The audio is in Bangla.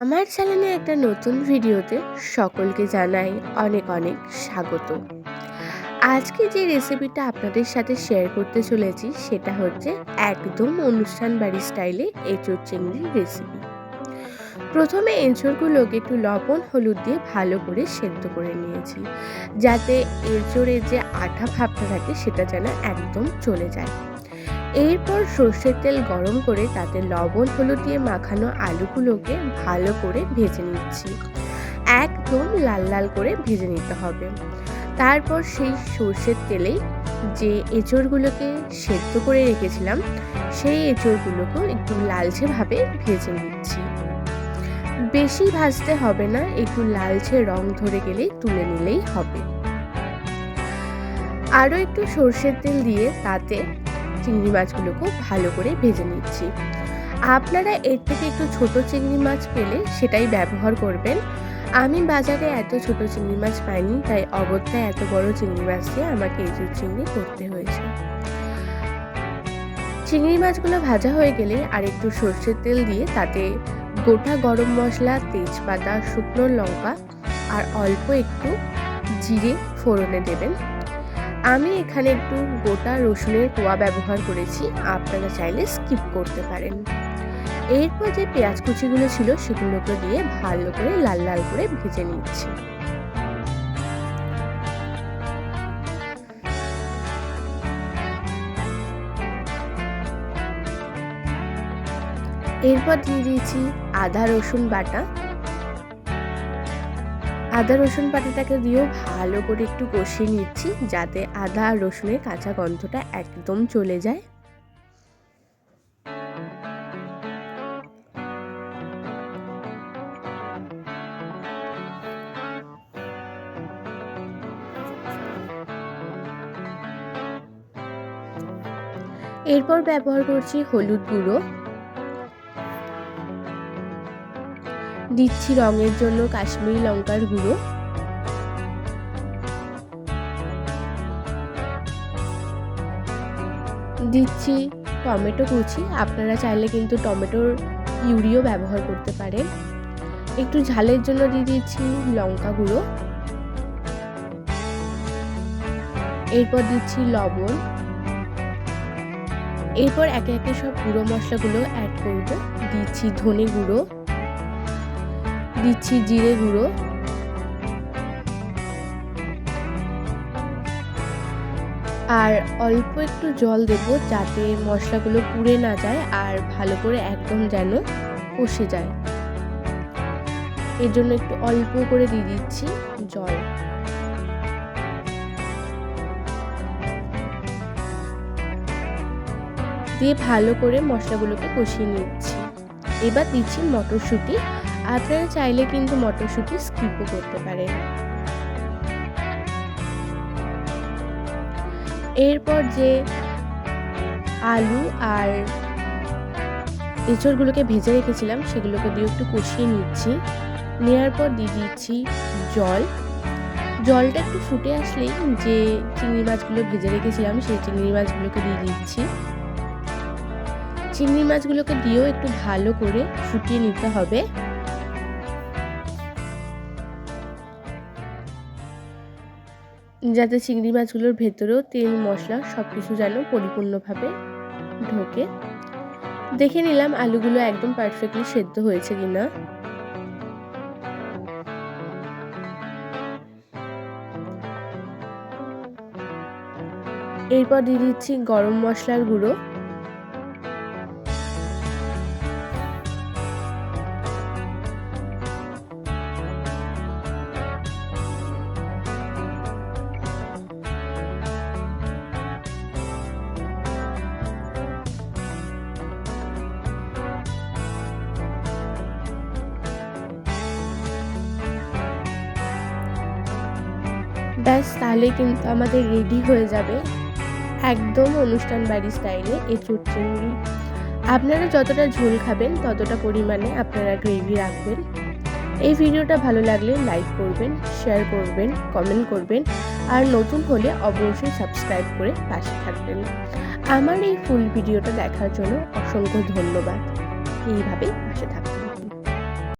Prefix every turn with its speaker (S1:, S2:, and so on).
S1: আমার চ্যানেলে একটা নতুন ভিডিওতে সকলকে জানাই অনেক অনেক স্বাগত। আজকে যে রেসিপিটা আপনাদের সাথে শেয়ার করতে চলেছি, সেটা হচ্ছে একদম অনুষ্ঠান বাড়ি স্টাইলে এঁচোড় চিংড়ির রেসিপি। প্রথমে এঁচড়গুলোকে একটু লবণ, হলুদ দিয়ে ভালো করে সেদ্ধ করে নিয়েছি, যাতে এঁচড়ের যে আঠা ভাবটা থাকে, সেটা যেন একদম চলে যায়। এরপর সর্ষের তেল গরম করে তাতে লবণ, হলুদ দিয়ে মাখানো আলুগুলোকে ভালো করে ভেজে নিচ্ছি। একদম লাল লাল করে ভেজে নিতে হবে। তারপর সেই সর্ষের তেলেই যে এঁচড়গুলোকে সেদ্ধ করে রেখেছিলাম, সেই এঁচড়গুলোকেও একটু লালচেভাবে ভেজে নিচ্ছি। বেশি ভাজতে হবে না, একটু লালচে রং ধরে গেলেই তুলে নিলেই হবে। আরও একটু সর্ষের তেল দিয়ে তাতে চিংড়ি মাছগুলোকেও ভালো করে ভেজে নিচ্ছি। আপনারা এর থেকে একটু ছোট চিংড়ি মাছ পেলে সেটাই ব্যবহার করবেন। আমি বাজারে এত ছোট চিংড়ি মাছ পাইনি, তাই অবস্থায় এত বড় চিংড়ি মাছ দিয়ে আমাকে এই চিংড়ি করতে হয়েছে। চিংড়ি মাছগুলো ভাজা হয়ে গেলে আর একটু সর্ষের তেল দিয়ে তাতে গোটা গরম মশলা, তেজপাতা, শুকনো লঙ্কা আর অল্প একটু জিরে ফোড়নে দেবেন। আমি এখানে একটু গোটা রসুনের কোয়া ব্যবহার করেছি, আপনারা চাইলে স্কিপ করতে পারেন। এরপর যে পেঁয়াজ কুচিগুলো ছিল, সেগুলোকে দিয়ে ভালো করে লাল লাল করে ভেজে নিচ্ছি। এরপর দিয়ে দিয়েছি আদা রসুন বাটা। আদা রসুন পাটিটাকে দিয়েও ভালো করে একটু কষিয়ে নিচ্ছি, যাতে আদা আর রসুনের কাঁচা গন্ধটা একদম চলে যায়। এরপর ব্যবহার করছি হলুদ গুঁড়ো। দিচ্ছি রঙের জন্য কাশ্মীরি লঙ্কার গুঁড়ো। দিচ্ছি টমেটো কুচি। আপনারা চাইলে কিন্তু টমেটোর ইউরিও ব্যবহার করতে পারেন। একটু ঝালের জন্য দিয়ে দিচ্ছি লঙ্কা গুঁড়ো। এরপর দিচ্ছি লবণ। এরপর একে একে সব গুঁড়ো মশলাগুলো অ্যাড করব। দিচ্ছি ধনে গুঁড়ো। দিচ্ছি জিরে গুঁড়ো। আর অল্প একটু জল দেব যাতে মশলাগুলো পুড়ে না যায় আর ভালো করে একদম যেন কষে যায়। এর জন্য একটু অল্প করে দিয়ে দিচ্ছি জল। দিয়ে ভালো করে মশলাগুলোকে কষিয়ে নিচ্ছি। এবার দিচ্ছি মটরশুঁটি। আপনারা চাইলে কিন্তু মটরশুঁটি স্কিপও করতে পারেন। এরপর যে আলু আর এঁচড়গুলোকে ভেজে রেখেছিলাম, সেগুলোকে দিয়ে একটু কষিয়ে নিচ্ছি। নেওয়ার পর দিয়ে দিচ্ছি জল। জলটা একটু ফুটে আসলেই যে চিংড়ি মাছগুলো ভেজে রেখেছিলাম, সেই চিংড়ি মাছগুলোকে দিয়ে দিচ্ছি। চিংড়ি মাছগুলোকে দিয়েও একটু ভালো করে ফুটিয়ে নিতে হবে। যাতে চিংড়ি মাছগুলোর ভেতরেও তেল, মশলা সব কিছু যেন পরিপূর্ণভাবে ঢোকে। দেখে নিলাম আলুগুলো একদম পারফেক্টলি সেদ্ধ হয়েছে কিনা। এরপর দিয়ে দিচ্ছি গরম মশলার গুঁড়ো। ব্যাস, তাহলে কিন্তু আমাদের রেডি হয়ে যাবে একদম অনুষ্ঠান বাড়ি স্টাইলে এঁচুর চিংড়ি। আপনারা যতটা ঝোল খাবেন, ততটা পরিমাণে আপনারা গ্রেভি রাখবেন। এই ভিডিওটা ভালো লাগলে লাইক করবেন শেয়ার করবেন কমেন্ট করবেন, আর নতুন হলে অবশ্যই সাবস্ক্রাইব করে পাশে থাকবেন। আমার এই ফুল ভিডিওটা দেখার জন্য অসংখ্য ধন্যবাদ। এইভাবেই পাশে থাকবেন